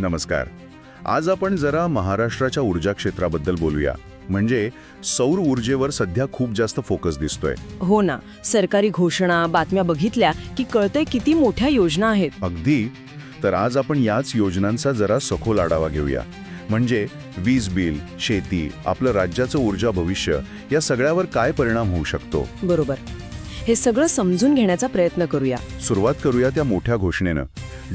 नमस्कार. आज आपण जरा महाराष्ट्राच्या ऊर्जा क्षेत्राबद्दल बोलूया. म्हणजे सौर ऊर्जेवर सध्या खूप जास्त फोकस दिसतोय. हो ना. सरकारी घोषणा बातम्या बघितल्या की कळतंय किती मोठ्या योजना आहेत. अगदी. तर आज आपण याच योजनांचा जरा सखोल आढावा घेऊया. म्हणजे वीज बिल शेती आपलं राज्याचं ऊर्जा भविष्य या सगळ्यावर काय परिणाम होऊ शकतो? बरोबर. हे सगळं समजून घेण्याचा प्रयत्न करूया. सुरुवात करूया त्या मोठ्या घोषणेनं.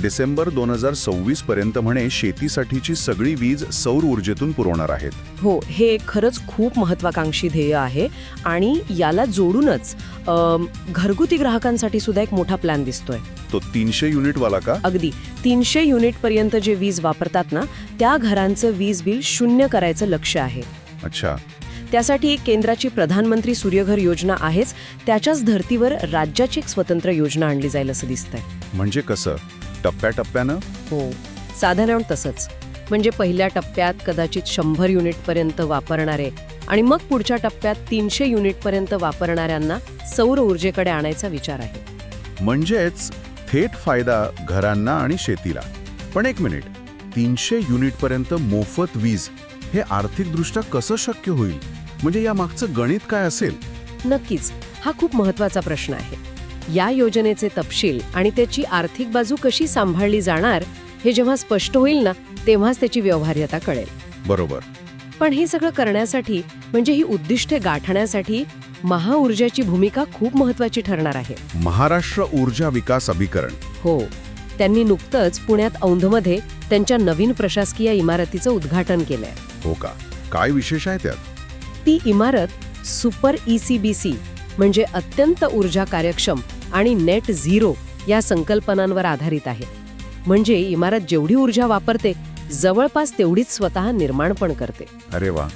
डिसेंबर दोन हजार सव्वीस पर्यंत म्हणे शेतीसाठीची सगळी वीज सौर ऊर्जेतून पुरवणार आहेत. हो हे खरंच खूप महत्वाकांक्षी ध्येय आहे आणि याला जोडूनच घरगुती ग्राहकांसाठी सुद्धा एक मोठा प्लॅन दिसतोय. तो तीनशे युनिट वाला का? अगदी. तीनशे युनिट पर्यंत जे वीज वापरतात ना त्या घरांचं वीज बिल शून्य करायचं लक्ष आहे. अच्छा. त्यासाठी केंद्राची प्रधानमंत्री सूर्यघर योजना आहेच त्याच्याच धर्तीवर राज्याची एक स्वतंत्र योजना आणली जाईल असं दिसतंय. म्हणजे कसं? टप्प्याटप्प्यानं? हो. साधारण तसंच. म्हणजे पहिल्या टप्प्यात कदाचित शंभर युनिटपर्यंत वापरणारे आणि मग पुढच्या टप्प्यात तीनशे युनिटपर्यंत वापरणाऱ्यांना सौर ऊर्जेकडे आणायचा विचार आहे. म्हणजेच थेट फायदा घरांना आणि शेतीला. पण एक मिनिट. तीनशे युनिटपर्यंत मोफत वीज हे आर्थिकदृष्ट्या कसं शक्य होईल? म्हणजे या मागचं गणित काय असेल? नक्कीच. हा खूप महत्त्वाचा प्रश्न आहे. या योजनेचे तपशील आणि त्याची आर्थिक बाजू कशी सांभाळली जाणार हे जेव्हा स्पष्ट होईल ना तेव्हाच त्याची व्यवहार्यता कळेल. बरोबर. पण हे सगळं करण्यासाठी म्हणजे ही उद्दिष्टे गाठण्यासाठी महाऊर्जाची भूमिका खूप महत्वाची ठरणार आहे. महाराष्ट्र ऊर्जा विकास अभिकरण. हो. त्यांनी नुकतंच पुण्यात औंधमध्ये त्यांच्या नवीन प्रशासकीय इमारतीचं उद्घाटन केलंय. हो का? काय विशेष आहे त्यात? ती इमारत सुपर ईसीबीसी म्हणजे अत्यंत ऊर्जा कार्यक्षम आणि नेट झिरो या संकल्पनांवर आधारित आहे. म्हणजे इमारत जेवढी ऊर्जा वापरते जवळपास तेवढीच स्वतः निर्माण पण करते. अरे वा.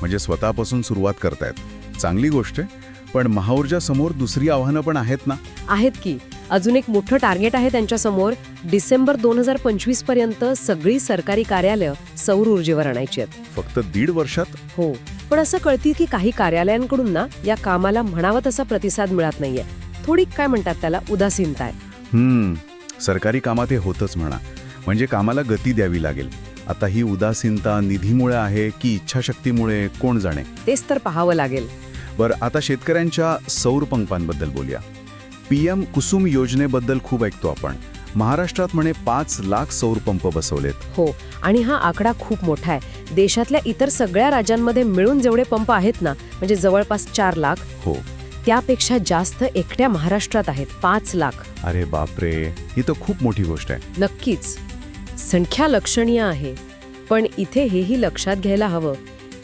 म्हणजे स्वतःपासून सुरुवात करतायत. चांगली गोष्ट आहे. पण महाऊर्जा समोर दुसरी आव्हानं पण आहेत ना? आहेत की. अजून एक मोठं टार्गेट आहे त्यांच्यासमोर डिसेंबर दोन हजार पंचवीसपर्यंत सगळी सरकारी कार्यालय सौर ऊर्जेवर आणायची आहेत. फक्त दीड वर्षात? हो. पण असं कळतील की काही कार्यालयांकडून ना या कामाला म्हणावा तसा प्रतिसाद मिळत नाहीये. थोडी काय म्हणतात त्याला? उदासीनता आहे. हम्म. सरकारी कामात हे होतच म्हणा. म्हणजे कामाला गती द्यावी लागेल. आता ही उदासीनता निधीमुळे आहे की इच्छाशक्तीमुळे कोण जाणे? तेच तर पाहावं लागेल. बरं आता शेतकऱ्यांच्या सौर पंपांबद्दल बोलूया. पी एम कुसुम योजनेबद्दल खूप ऐकतो आपण. महाराष्ट्रात म्हणे पाच लाख सौर पंप बसवलेत. हो आणि हा आकडा खूप मोठा आहे. देशातल्या इतर सगळ्या राज्यांमध्ये मिळून जेवढे पंप आहेत ना म्हणजे जवळपास चार लाख. हो. त्यापेक्षा जास्त एकट्या महाराष्ट्रात आहेत. पाच लाख. अरे बापरे. ही तर खूप मोठी गोष्ट आहे. नक्कीच. संख्या लक्षणीय आहे. पण इथे हेही लक्षात घ्यायला हवं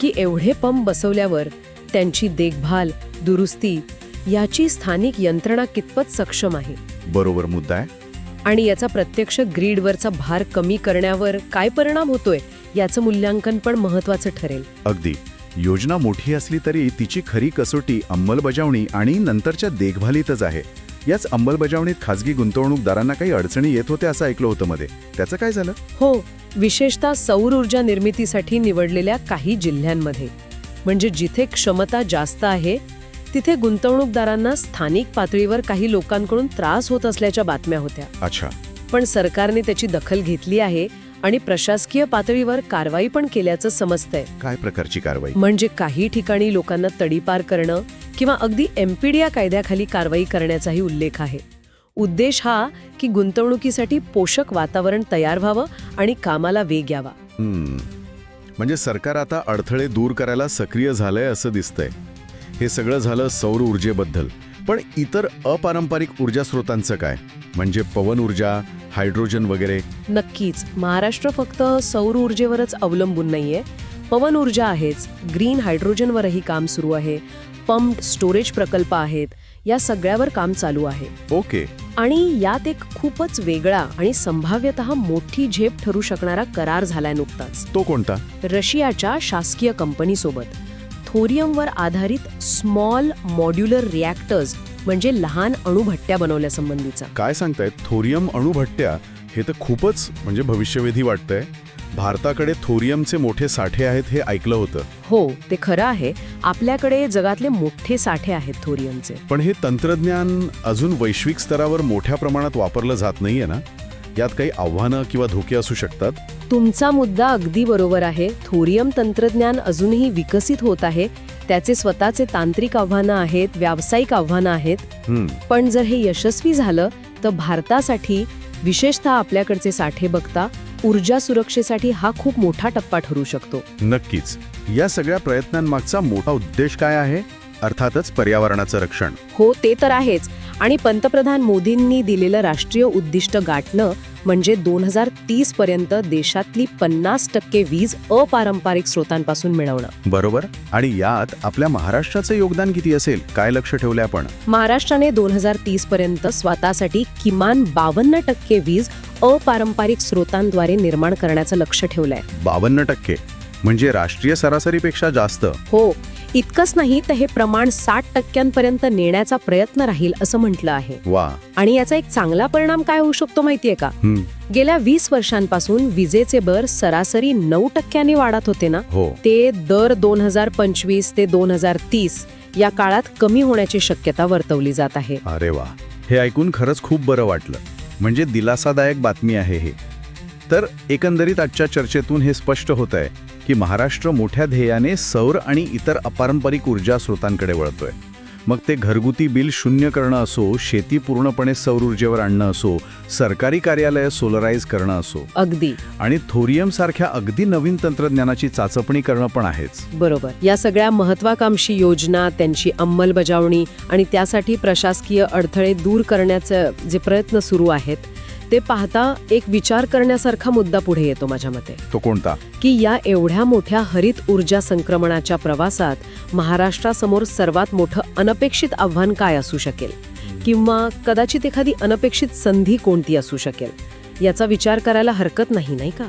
की एवढे पंप बसवल्यावर त्यांची देखभाल दुरुस्ती याची स्थानिक यंत्रणा कितपत सक्षम आहे? बरोबर मुद्दा आहे. आणि याचा प्रत्यक्ष ग्रीडवरचा भार कमी करण्यावर काय परिणाम होतोय याचं मूल्यांकन पण महत्वाचं ठरेल. अगदी. योजना मोठी असली तरी तिची खरी कसोटी अंमलबजावणी आणि नंतरच्या देखभालीतच आहे. याच अंमलबजावणीत खाजगी गुंतवणूकदारांना काही अडचणी येत होत्या असं ऐकलं होतं मध्ये. त्याचं काय झालं? हो विशेषतः सौर ऊर्जा निर्मितीसाठी निवडलेल्या काही जिल्ह्यांमध्ये. म्हणजे जिथे क्षमता जास्त आहे तिथे गुंतवणूकदारांना स्थानिक पातळीवर काही लोकांकडून त्रास होत असल्याच्या बातम्या होत्या. अच्छा. पण सरकारने त्याची दखल घेतली आहे आणि प्रशासकीय पातळीवर कारवाई पण केल्याचं समजतंय. काय प्रकारची कारवाई? म्हणजे काही ठिकाणी लोकांना तडीपार करणं किंवा अगदी एमपीडीया कायद्याखाली कारवाई करण्याचाही उल्लेख आहे. उद्देश हा की गुंतवणुकीसाठी पोषक वातावरण तयार व्हावं आणि कामाला वेग यावा. म्हणजे सरकार आता अडथळे दूर करायला सक्रिय झालंय असं दिसतंय. हे सगळं झालं सौर ऊर्जेबद्दल. पण इतर अपारंपरिक ऊर्जा स्रोतांचं काय? म्हणजे पवन ऊर्जा हायड्रोजन वगैरे? नक्कीच. महाराष्ट्र फक्त सौर ऊर्जेवरच अवलंबून नाहीये. पवन ऊर्जा आहेच. ग्रीन हायड्रोजनवरही काम सुरू आहे. पंप स्टोरेज प्रकल्प आहेत. या सगळ्यावर काम चालू आहे. ओके. आणि यात एक खूपच वेगळा आणि संभाव्यत मोठी झेप ठरू शकणारा करार झालाय नुकताच. तो कोणता? रशियाच्या शासकीय कंपनीसोबत. थोरियमवर आधारित स्मॉल मॉड्युलर रिॲक्टर्स म्हणजे लहान अणुभट्ट्या बनवल्यासंबंधीचा. काय सांगतायत? थोरियम अणुभट्ट्या हे तर खूपच म्हणजे भविष्यवेधी वाटतंय. भारताकडे थोरियमचे मोठे साठे आहेत हे ऐकलं होतं. हो ते खरं आहे. आपल्याकडे जगातले मोठे साठे आहेत थोरियमचे. पण हे तंत्रज्ञान अजून वैश्विक स्तरावर मोठ्या प्रमाणात वापरलं जात नाहीये ना? यात काही आव्हानं किंवा धोके असू शकतात? तुमचा मुद्दा अगदी बरोबर आहे. थोरियम तंत्रज्ञान अजूनही विकसित होत आहे. त्याचे स्वतःचे तांत्रिक आव्हानं आहेत व्यावसायिक आव्हानं आहेत. पण जर हे यशस्वी झालं तर भारतासाठी विशेषतः आपल्याकडचे साठे बघता ऊर्जा सुरक्षेसाठी हा खूप मोठा टप्पा ठरू शकतो. नक्कीच. या सगळ्या प्रयत्नांमागचा मोठा उद्देश काय आहे? अर्थातच पर्यावरणाचं रक्षण. हो ते तर आहेच. आणि पंतप्रधान मोदींनी दिलेलं राष्ट्रीय उद्दिष्ट गाठणं म्हणजे दोन हजार तीस पर्यंत देशातली पन्नास टक्के वीज अपारंपरिक स्रोतांपासून मिळवणं. बरोबर? आणि यात आपल्या महाराष्ट्राचं योगदान किती असेल? काय लक्ष ठेवलंय आपण? महाराष्ट्राने दोन हजार तीस पर्यंत स्वतःसाठी किमान बावन्न टक्के वीज अपारंपरिक स्रोतांद्वारे निर्माण करण्याचं लक्ष ठेवलंय. बावन्न टक्के. म्हणजे राष्ट्रीय सरासरीपेक्षा जास्त. हो. इतकंच नाही तर हे प्रमाण साठ टक्क्यांपर्यंत नेण्याचा प्रयत्न राहील असं म्हटलं आहे. वा. आणि याचा एक चांगला परिणाम काय होऊ शकतो माहितीये का? गेल्या वीस वर्षांपासून विजेचे दर सरासरी नऊ टक्क्यांनी वाढत होते ना? हो. ते दर दोन हजार पंचवीस ते दोन हजार तीस या काळात कमी होण्याची शक्यता वर्तवली जात आहे. अरे वा. हे ऐकून खरंच खूप बरं वाटलं. म्हणजे दिलासादायक बातमी आहे हे. तर एकंदरीत आजच्या चर्चेतून हे स्पष्ट होत आहे की महाराष्ट्र मोठ्या ध्येयाने सौर आणि इतर अपारंपरिक ऊर्जा स्रोतांकडे वळतोय. मग ते घरगुती बिल शून्य करणं असो शेती पूर्णपणे सौर ऊर्जेवर आणणं असो सरकारी कार्यालय सोलराईज करणं असो अगदी. आणि थोरियम सारख्या अगदी नवीन तंत्रज्ञानाची चाचपणी करणं पण आहेच. बरोबर. या सगळ्या महत्वाकांक्षी योजना त्यांची अंमलबजावणी आणि त्यासाठी प्रशासकीय अडथळे दूर करण्याचे जे प्रयत्न सुरू आहेत ते पाहता एक विचार करण्यासारखा मुद्दा पुढे येतो माझ्या मते. तो कोणता? की या एवढ्या मोठ्या हरित ऊर्जा संक्रमणाच्या प्रवासात महाराष्ट्रासमोर सर्वात मोठं अनपेक्षित आव्हान काय असू शकेल? किंवा कदाचित एखादी अनपेक्षित संधी कोणती असू शकेल? याचा विचार करायला हरकत नाही नाही का?